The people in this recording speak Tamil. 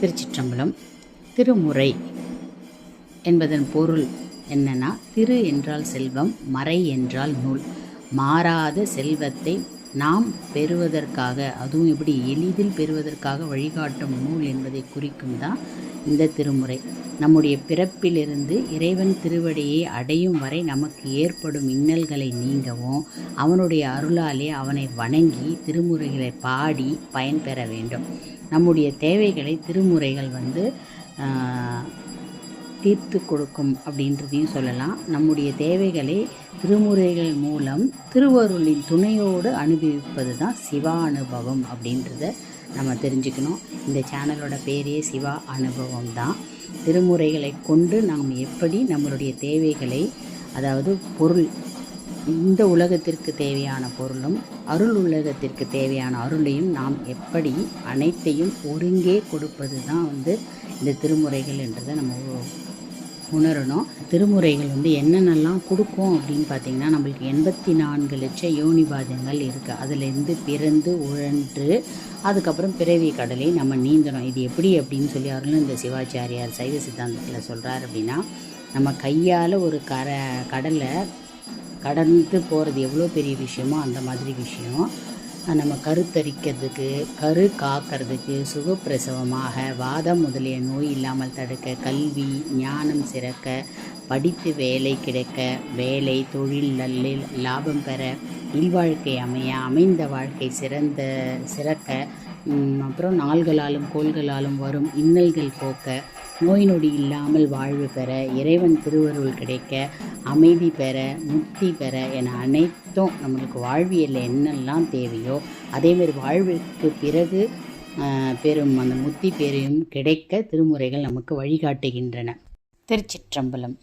திருச்சிற்றம்பலம் திருமுறை என்பதன் பொருள் என்னன்னா திரு என்றால் செல்வம் மறை என்றால் நூல். மாறாத செல்வத்தை நாம் பெறுவதற்காக அதுவும் எப்படி எளிதில் பெறுவதற்காக வழிகாட்டும் நூல் என்பதை குறிக்கும் தான் இந்த திருமுறை. நம்முடைய பிறப்பிலிருந்து இறைவன் திருவடியை அடையும் வரை நமக்கு ஏற்படும் இன்னல்களை நீங்கவும் அவனுடைய அருளாலே அவனை வணங்கி திருமுறைகளை பாடி பயன்பெற வேண்டும். நம்முடைய தேவைகளை திருமுறைகள் வந்து தீர்த்து கொடுக்கும் அப்படின்றதையும் சொல்லலாம். நம்முடைய தேவைகளை திருமுறைகள் மூலம் திருவருளின் துணையோடு அனுபவிப்பது தான் சிவா அனுபவம் அப்படின்றத நம்ம தெரிஞ்சுக்கணும். இந்த சேனலோட பேரே சிவா அனுபவம் தான். திருமுறைகளை கொண்டு நாம் எப்படி நம்மளுடைய தேவைகளை அதாவது பொருள் இந்த உலகத்திற்கு தேவையான பொருளும் அருள் உலகத்திற்கு தேவையான அருளையும் நாம் எப்படி அனைத்தையும் ஒருங்கே கொடுப்பது தான் வந்து இந்த திருமுறைகள் என்றதை நம்ம உணரணும். திருமுறைகள் வந்து என்னென்னலாம் கொடுக்கும் அப்படின்னு பார்த்தீங்கன்னா நம்மளுக்கு எண்பத்தி நான்கு லட்சம் யோனிபாதங்கள் இருக்குது அதுலேருந்து பிறந்து உழன்று அதுக்கப்புறம் பிறவி கடலை நம்ம நீந்தணும். இது எப்படி அப்படின்னு சொல்லி அருளந்த சிவாச்சாரியார் சைவ சித்தாந்தத்தில் சொல்கிறார் அப்படின்னா நம்ம கையால் ஒரு கர கடலை கடந்து போகிறது எவ்வளோ பெரிய விஷயமோ அந்த மாதிரி விஷயம். நம்ம கருத்தரிக்கிறதுக்கு கரு காக்கிறதுக்கு சுகப்பிரசவமாக வாதம் முதலிய நோய் இல்லாமல் தடுக்க கல்வி ஞானம் சிறக்க படித்து வேலை கிடைக்க வேலை தொழில் நல்லில் லாபம் பெற இல்வாழ்க்கை அமைய அமைந்த வாழ்க்கை சிறந்த சிறக்க அப்புறம் நாள்களாலும் கோள்களாலும் வரும் இன்னல்கள் போக்க நோய் நொடி இல்லாமல் வாழ்வு பெற இறைவன் திருவருள் கிடைக்க அமைதி பெற முக்தி பெற என அனைத்தும் நம்மளுக்கு வாழ்வியலில் என்னெல்லாம் தேவையோ அதேமாதிரி வாழ்விற்கு பிறகு பெரும் பெறும் அந்த முக்தி பேரையும் கிடைக்க திருமுறைகள் நமக்கு வழிகாட்டுகின்றன. திருச்சிற்றம்பலம்.